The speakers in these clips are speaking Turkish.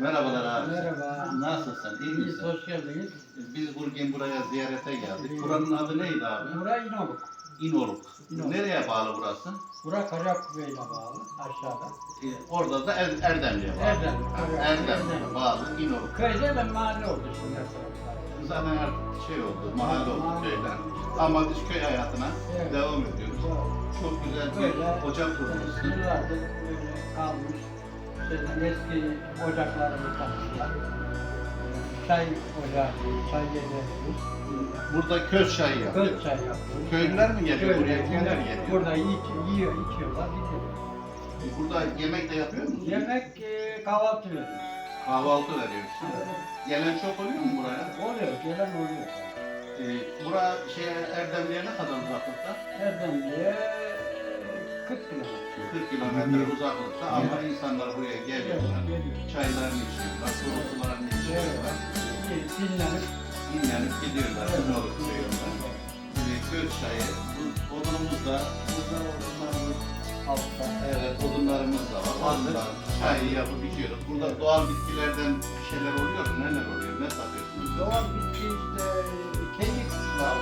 Merhabalar abi. Merhaba. Nasılsın? İyi misin? hoş geldiniz. Biz bugün buraya ziyarete geldik. Buranın adı neydi abi? Buraya İnoluk. İnoluk. İnoluk. Nereye bağlı burası? Bura Kacakbey'le bağlı aşağıda. Ee, orada da er, Erdemli'ye bağlı. Erdem. Erdemli'ye bağlı İnoluk. Köyde de mahalle oldu şimdi her tarafta. Zaten artık şey oldu, mahalle oldu Mahalle. köyden. Ama biz köy hayatına Evet. devam ediyoruz. Çok güzel bir Böyle ocak kurmuşsun. Yıllardır böyle kalmış. İşte eski ocaklarımız kalmışlar. Çay ocağı, çay yerlerimiz. Burada köz çayı yapıyor. Köz çay yapıyoruz. Köylüler mi geliyor Köylüler, buraya? Kimler geliyor? Burada yiyor, yiyor, içiyorlar, gidiyor. Burada yemek de yapıyor musun? Yemek e, kahvaltı veriyoruz. Kahvaltı veriyorsun. Gelen çok oluyor mu buraya? Oluyor, gelen oluyor. Ee, bura şey Erdemli'ye ne kadar uzaklıkta? Erdemli'ye 40 kilometre. 40 kilometre uzaklıkta ama insanlar buraya geliyorlar. Geliyor. Çaylarını içiyorlar, soğuklarını içiyorlar. Evet, Dinlenip Dinlenip gidiyorlar. Ne olur diyorlar. Göz çayı, odunumuz da, burada odunlarımız altta. evet odunlarımız da var. Odunlar, çayı yapıp içiyoruz. Burada doğal bitkilerden bir şeyler oluyor mu? Neler oluyor? Ne satıyorsunuz? Doğal bitki işte kekik var.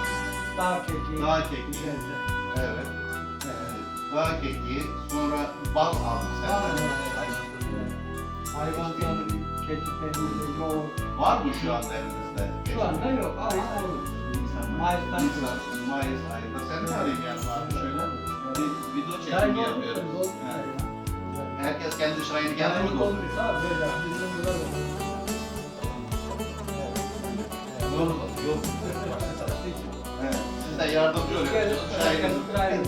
Dağ kekiği. Dağ kekiği. Evet. Dağ kekiği, sonra bal aldık senden. Hayvanların keçi peyniri, yoğurt. Var mı şu anda elinizde? Şu anda yok olur. Mayıs'tan Nisan, Mayıs ayında. Sen de arayayım yani abi şöyle. Bir video çekimi yapıyoruz. Herkes kendi Çay kendi mi dolduruyor? Böyle bizim burada yok. Evet. Siz de yardımcı oluyorsunuz. Çayınızı Çayını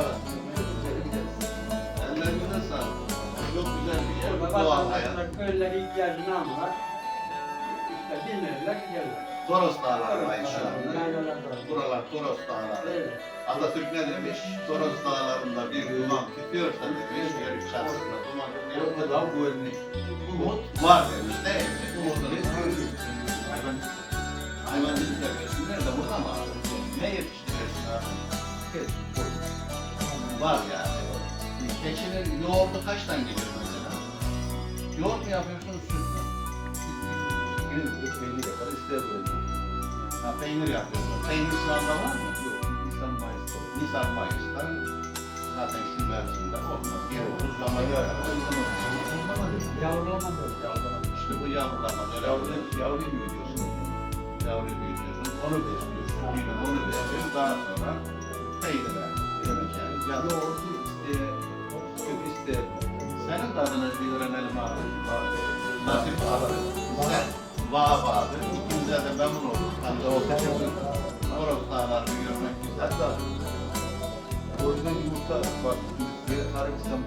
içeriz. Ellerinize sağlık. Çok güzel bir yer. Burada vatandaşlar köyleri ihtiyacını alırlar. İşte dinlerler giderler. Toros dağlarındayız şu anda. Yaylalarda. Buralar Toros dağları. Evet. Atatürk ne demiş? Toros dağlarında bir duman tütüyorsa demiş, yörük çatısında duman tütüyorsa bu örnek. umut var demiş değil mi? Umutunu hayvan, hayvancılık yapıyorsun. Nerede? Burada mı? Ne yetiştiriyorsun abi? Var yani. Keçinin yoğurdu kaçtan geliyor mesela? Yoğurt mu yapıyorsun, süt mü? Belli yapar, ister böyle. Ha, peynir yapıyorsun. Peynir şu anda var mı? Yok, Nisan Mayıs'ta olur. Nisan Mayıs'ta zaten şu mevsimde olmaz. Geri buzlama Ya, yapar. Yavrulama böyle. İşte bu yavrulama Yavru, yavru büyütüyorsun. Yavru büyütüyorsun, onu besliyorsun, onu besliyorsun, daha sonra peynir yemek yani. Ya, Yoğurdu iste, süt iste. senin de adını bir öğrenelim abi. Nasip abi. Sen Vahap abi. De memnun olduk. Hani o Toros dağlarını görmek güzel. Hatta orijinal yumurta var. Bir Pakistan.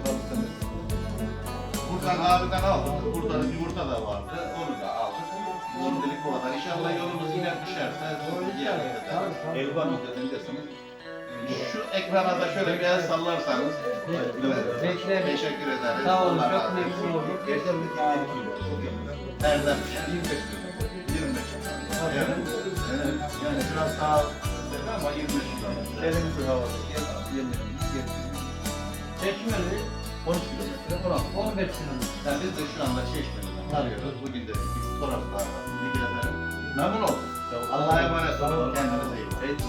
Buradan abiden aldık. Burada da yumurta da vardı. Onu da aldık. Şimdilik bu kadar. Yolumuz yine düşerse ederiz. Elvan sana. Şu ekrana da şöyle bir el sallarsanız Bekleriz. teşekkür ederiz. Sağ olun, Allah çok razı olsun. memnun olduk. Geçen bir tane kilo. Nereden? 25 kilo. 25 Evet. Evet. Yani biraz daha dedi ama 25 kilometre. Serin bir havada gel, yemek, gel. Çeşmeli 13 kilometre falan. 15 kilometre. Yani biz de şu anda Çeşme'den arıyoruz. Bugün de bir Toroslar'la bir gezelim. Memnun olduk. Allah'a emanet olun. Kendinize iyi bakın. Evet.